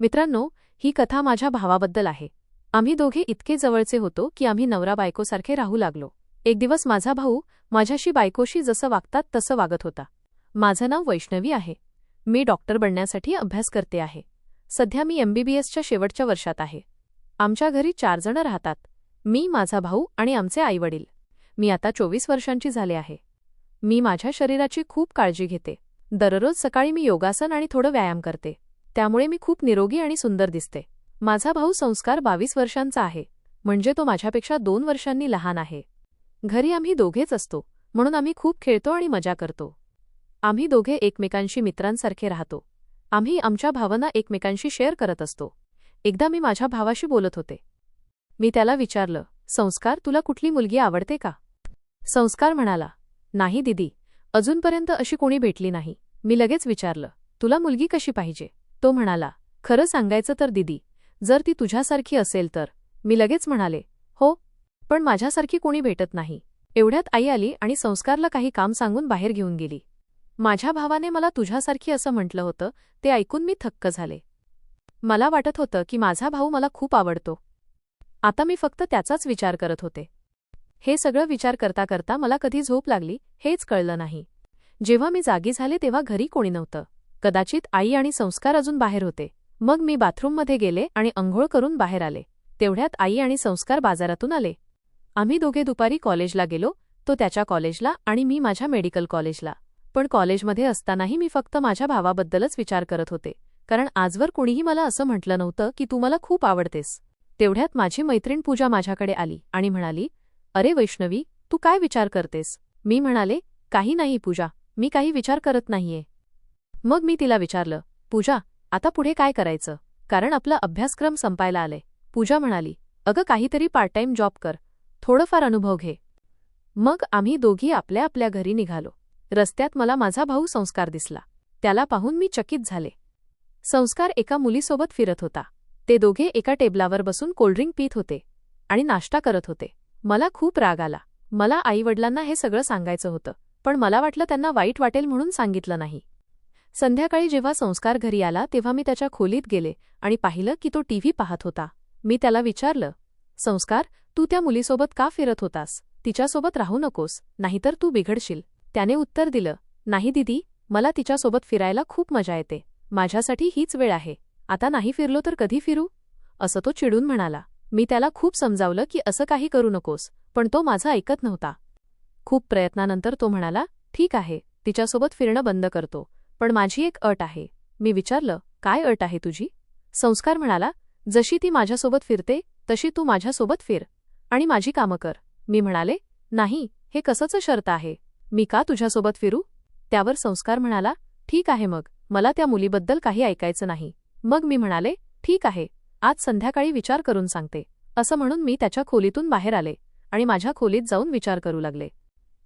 मित्रांनो ही कथा माझ्या भावाबद्दल आहे. आम्ही दोघे इतके जवळचे होतो की आम्ही नवरा बायकोसारखे राहू लागलो. एक दिवस माझा भाऊ माझ्याशी बायकोशी जसं वागतात तसं वागत होता. माझं नाव वैष्णवी आहे. मी डॉक्टर बनण्यासाठी अभ्यास करते आहे. सध्या मी एमबीबीएसच्या शेवटच्या वर्षात आहे. आमच्या घरी चार जण राहतात. मी माझा भाऊ आणि आमचे आईवडील. मी आता चोवीस वर्षांची झाले आहे. मी माझ्या शरीराची खूप काळजी घेते. दररोज सकाळी मी योगासन आणि थोडं व्यायाम करते. त्यामुळे मी खूप निरोगी आणि सुंदर दिसते. माझा भाऊ संस्कार बावीस वर्षांचा आहे. म्हणजे तो माझ्यापेक्षा दोन वर्षांनी लहान आहे. घरी आम्ही दोघेच असतो. म्हणून आम्ही खूप खेळतो आणि मजा करतो. आम्ही दोघे एकमेकांशी मित्रांसारखे राहतो. आम्ही आमच्या भावना एकमेकांशी शेअर करत असतो. एकदा मी माझ्या भावाशी बोलत होते. मी त्याला विचारलं संस्कार तुला कुठली मुलगी आवडते का? संस्कार म्हणाला नाही दिदी. अजूनपर्यंत अशी कोणी भेटली नाही. मी लगेच विचारलं तुला मुलगी कशी पाहिजे? तो म्हणाला खरं सांगायचं तर दिदी जर ती तुझ्यासारखी असेल तर. मी लगेच म्हणाले हो पण माझ्यासारखी कोणी भेटत नाही. एवढ्यात आई आली आणि संस्कारला काही काम सांगून बाहेर घेऊन गेली. माझ्या भावाने मला तुझ्यासारखी असं म्हटलं होतं ते ऐकून मी थक्क झाले. मला वाटत होतं की माझा भाऊ मला खूप आवडतो. आता मी फक्त त्याचाच विचार करत होते. हे सगळं विचार करता करता मला कधी झोप लागली हेच कळलं नाही. जेव्हा मी जागी झाले तेव्हा घरी कोणी नव्हतं. कदाचित आई आणि संस्कार अजून बाहेर होते. मग मी बाथरूममध्ये गेले आणि अंघोळ करून बाहेर आले. तेवढ्यात आई आणि संस्कार बाजारातून आले. आम्ही दोघे दुपारी कॉलेजला गेलो तो त्याच्या कॉलेजला आणि मी माझ्या मेडिकल कॉलेजला. पण कॉलेजमध्ये असतानाही मी फक्त माझ्या भावाबद्दलच विचार करत होते कारण आजवर कुणीही मला असं म्हटलं नव्हतं की तू मला खूप आवडतेस. तेवढ्यात माझी मैत्रीण पूजा माझ्याकडे आली आणि म्हणाली अरे वैष्णवी तू काय विचार करतेस? मी म्हणाले काही नाही पूजा मी काही विचार करत नाहीये. मग मी तिला विचारलं पूजा आता पुढे काय करायचं? कारण आपला अभ्यासक्रम संपायला आले पूजा म्हणाली अगं काहीतरी पार्ट टाइम जॉब कर. थोडंफार अनुभव घे. मग आम्ही दोघी आपल्या आपल्या घरी निघालो. रस्त्यात मला माझा भाऊ संस्कार दिसला. त्याला पाहून मी चकित झाले. संस्कार एका मुलीसोबत फिरत होता. ते दोघे एका टेबलावर बसून कोल्ड्रिंक पीत होते आणि नाश्ता करत होते. मला खूप राग आला. मला आईवडिलांना हे सगळं सांगायचं होतं पण मला वाटलं त्यांना वाईट वाटेल म्हणून सांगितलं नाही. संध्याकाळी जेव्हा संस्कार घरी आला तेव्हा मी त्याच्या खोलीत गेले आणि पाहिलं की तो टीव्ही पाहत होता. मी त्याला विचारलं संस्कार तू त्या मुलीसोबत का फिरत होतास? तिच्यासोबत राहू नकोस नाहीतर तू बिघडशील. त्याने उत्तर दिलं नाही दिदी मला तिच्यासोबत फिरायला खूप मजा येते. माझ्यासाठी हीच वेळ आहे. आता नाही फिरलो तर कधी फिरू? असं तो चिडून म्हणाला. मी त्याला खूप समजावलं की असं काही करू नकोस पण तो माझं ऐकत नव्हता. खूप प्रयत्नानंतर तो म्हणाला ठीक आहे तिच्यासोबत फिरणं बंद करतो. पण माझी एक अट आहे. मी विचारलं काय अट आहे तुझी? संस्कार म्हणाला जशी ती माझ्यासोबत फिरते तशी तू माझ्यासोबत फिर आणि माझी कामं कर. मी म्हणाले नाही हे कसंच शर्त आहे? मी का तुझ्यासोबत फिरू? त्यावर संस्कार म्हणाला ठीक आहे मग मला त्या मुलीबद्दल काही ऐकायचं नाही. मग मी म्हणाले ठीक आहे आज संध्याकाळी विचार करून सांगते. असं म्हणून मी त्याच्या खोलीतून बाहेर आले आणि माझ्या खोलीत जाऊन विचार करू लागले.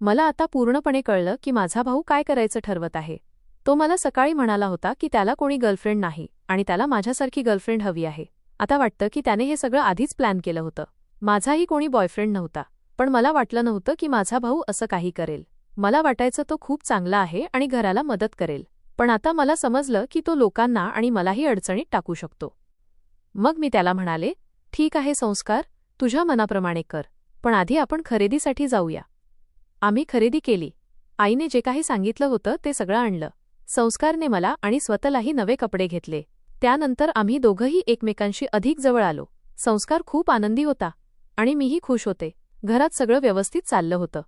मला आता पूर्णपणे कळलं की माझा भाऊ काय करायचं ठरवत आहे. तो मला सकाळी म्हणाला होता की त्याला कोणी गर्लफ्रेंड नाही आणि त्याला माझ्यासारखी गर्लफ्रेंड हवी आहे. आता वाटतं की त्याने हे सगळं आधीच प्लॅन केलं होतं. माझाही कोणी बॉयफ्रेंड नव्हता पण मला वाटलं नव्हतं की माझा भाऊ असं काही करेल. मला वाटायचं तो खूप चांगला आहे आणि घराला मदत करेल पण आता मला समजलं की तो लोकांना आणि मलाही अडचणीत टाकू शकतो. मग मी त्याला म्हणाले ठीक आहे संस्कार तुझ्या मनाप्रमाणे कर पण आधी आपण खरेदीसाठी जाऊया. आम्ही खरेदी केली. आईने जे काही सांगितलं होतं ते सगळं आणलं. संस्कारने मला आणि स्वतःलाही नवे कपडे घेतले. त्यानंतर आम्ही दोघंही एकमेकांशी अधिक जवळ आलो. संस्कार खूप आनंदी होता आणि मीही खुश होते. घरात सगळं व्यवस्थित चाललं होतं.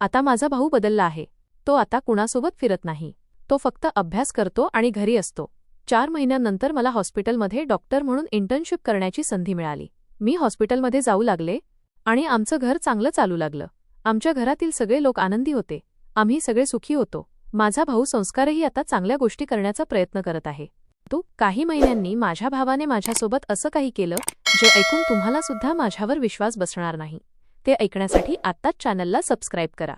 आता माझा भाऊ बदलला आहे. तो आता कुणासोबत फिरत नाही. तो फक्त अभ्यास करतो आणि घरी असतो. चार महिन्यांनंतर मला हॉस्पिटलमध्ये डॉक्टर म्हणून इंटर्नशिप करण्याची संधी मिळाली. मी हॉस्पिटलमध्ये जाऊ लागले आणि आमचं घर चांगलं चालू लागलं. आमच्या घरातील सगळे लोक आनंदी होते. आम्ही सगळे सुखी होतो. माझा भाऊ संस्कारही आता चांगल्या गोष्टी करण्याचा प्रयत्न करत आहे. तो काही महिन्यांनी माझ्या भावाने माझ्यासोबत असं काही केलं जे ऐकून तुम्हाला सुद्धा माझ्यावर विश्वास बसणार नाही. ते ऐकण्यासाठी आत्ताच चॅनलला सबस्क्राईब करा.